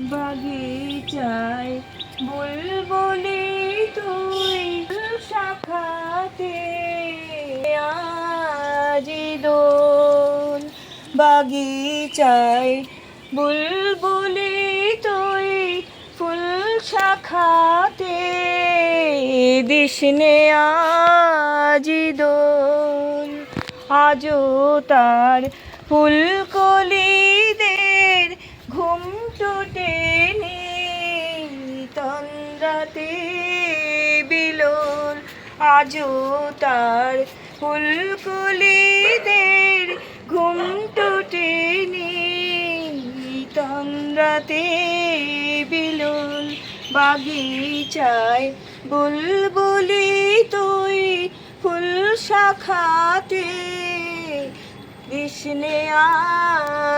বাগিচায় বুলবুলি তুই শাখাতে আজি দোল। বাগিচায় বুলবুলি তুই ফুল শাখাতে দিসনে আজি দোল। আজও তার ফুলকলিদের আজও তার ফুলকলিদের ঘুম টুটেনি তন্দ্রাতে বিলোল বাগিচায় বুলবুলি তুই ফুল শাখাতে। কৃষ্ণে আজি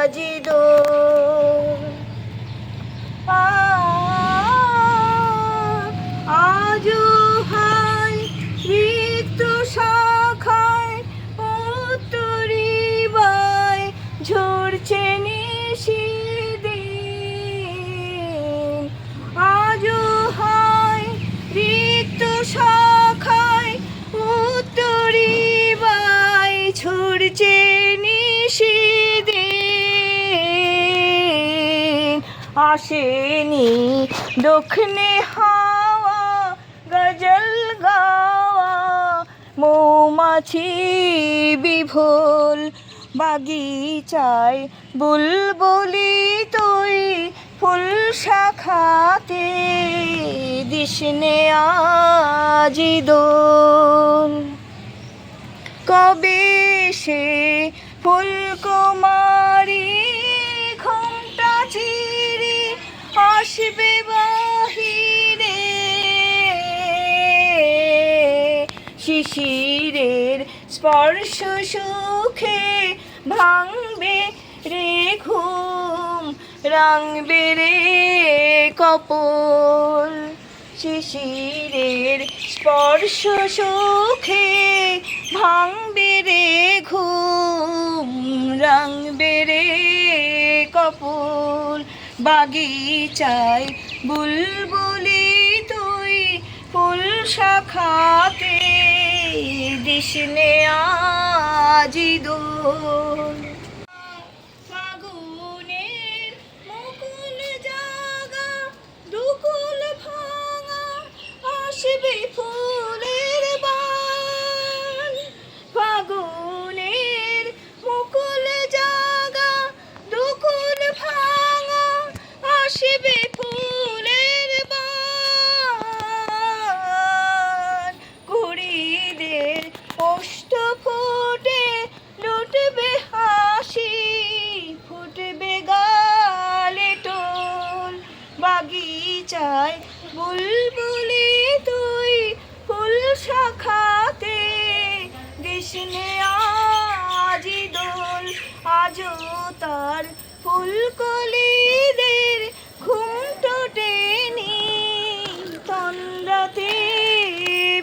আসেনি। দক্ষিণে হাওয়া, গজল গাওয়া, মৌমাছি বিভোল, বাগিচায় বুলবুলি তুই ফুল শাখাতে দিসনে আজি দোল। কবে সে ফুলকুমারী স্পর্শ সুখে ভাঙবে রে ঘুম, রাঙবে রে কপল। শিশিরের স্পর্শ সুখে ভাঙবে রে ঘুম, রাঙবে রে কপল। বাগিচায় বুলবুলি তুই ফুল শাখাতে দিসনে আজি দোল বাগিচায় বুলবুলি তুই ফুল শাখাতে কৃষ্ণে আজি দোল আজও তার ফুলকলিদের ঘুম টোটেনি তন্দ্রাতে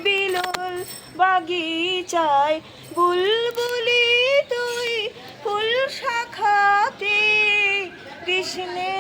বিলোল বাগিচায় বুলবুলি তুই ফুল শাখাতে কৃষ্ণ